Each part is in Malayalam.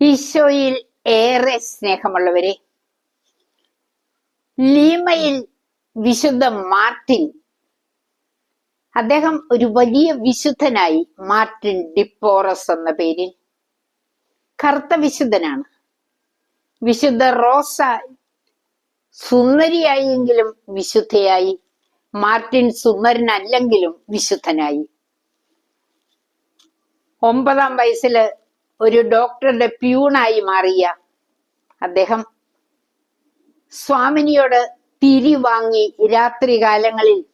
ഈശോയിൽ ഏറെ സ്നേഹമുള്ളവരെ ലീമയിൽ വിശുദ്ധ മാർട്ടിൻ അദ്ദേഹം ഒരു വലിയ വിശുദ്ധനായി മാർട്ടിൻ ഡിപ്പോറസ് എന്ന പേരിൽ കറുത്ത വിശുദ്ധനാണ്. വിശുദ്ധ റോസ സുന്ദരിയായെങ്കിലും വിശുദ്ധയായി മാർട്ടിൻ സുന്ദരനല്ലെങ്കിലും വിശുദ്ധനായി. ഒമ്പതാം വയസ്സിൽ ഒരു ഡോക്ടറുടെ പ്യൂണായി മാറിയ അദ്ദേഹം സ്വാമിനിയോട് തിരി വാങ്ങി രാത്രികാലങ്ങളിൽ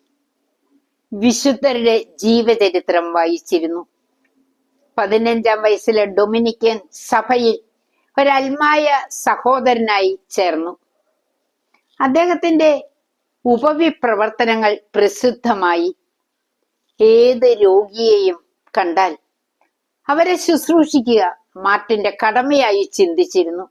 വിശുദ്ധരുടെ ജീവചരിത്രം വായിച്ചിരുന്നു. പതിനഞ്ചാം വയസ്സിലെ ഡൊമിനിക്കൻ സഭയിൽ ഒരൽമായ സഹോദരനായി ചേർന്നു. അദ്ദേഹത്തിന്റെ ഉപവിപ്രവർത്തനങ്ങൾ പ്രസിദ്ധമായി. ഏത് രോഗിയെയും കണ്ടാൽ അവരെ ശുശ്രൂഷിക്കുക മാർട്ടിന്റെ കടമയായി ചിന്തിച്ചിരുന്നു.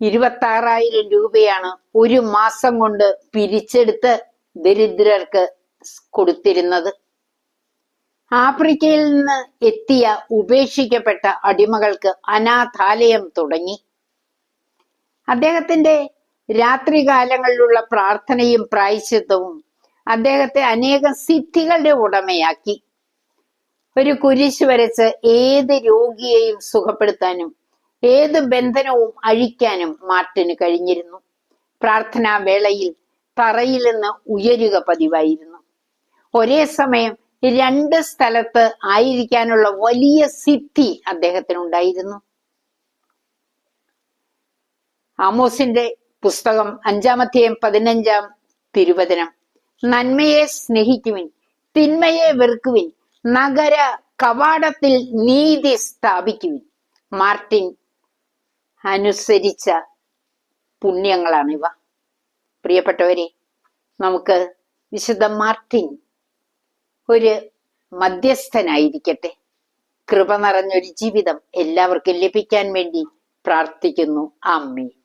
ഇരുപത്തി ആറായിരം രൂപയാണ് ഒരു മാസം കൊണ്ട് പിരിച്ചെടുത്ത് ദരിദ്രർക്ക് കൊടുത്തിരുന്നത്. ആഫ്രിക്കയിൽ നിന്ന് എത്തിയ ഉപേക്ഷിക്കപ്പെട്ട അടിമകൾക്ക് അനാഥാലയം തുടങ്ങി. അദ്ദേഹത്തിന്റെ രാത്രികാലങ്ങളിലുള്ള പ്രാർത്ഥനയും പ്രായശ്ചിത്വവും അദ്ദേഹത്തെ അനേകം സിദ്ധികളുടെ ഉടമയാക്കി. ഒരു കുരിശ് വരച്ച് ഏത് രോഗിയെയും സുഖപ്പെടുത്താനും ഏത് ബന്ധനവും അഴിക്കാനും മാർട്ടിന് കഴിഞ്ഞിരുന്നു. പ്രാർത്ഥനാ വേളയിൽ തറയിൽ നിന്ന് ഉയരുക പതിവായിരുന്നു. ഒരേ സമയം രണ്ട് സ്ഥലത്ത് ആയിരിക്കാനുള്ള വലിയ സിദ്ധി അദ്ദേഹത്തിനുണ്ടായിരുന്നു ആമോസിന്റെ പുസ്തകം അഞ്ചാമത്തെയും പതിനഞ്ചാം തിരുവചനം നന്മയെ സ്നേഹിക്കുവിൻ തിന്മയെ വെറുക്കുവിൻ നഗര കവാടത്തിൽ നീതി സ്ഥാപിക്കുവിൻ. മാർട്ടിൻ അനുസരിച്ച പുണ്യങ്ങളാണിവ പ്രിയപ്പെട്ടവരെ നമുക്ക് വിശുദ്ധ മാർട്ടിൻ ഒരു മധ്യസ്ഥനായിരിക്കട്ടെ. കൃപ നിറഞ്ഞൊരു ജീവിതം എല്ലാവർക്കും ലഭിക്കാൻ വേണ്ടി പ്രാർത്ഥിക്കുന്നു. ആമ്മി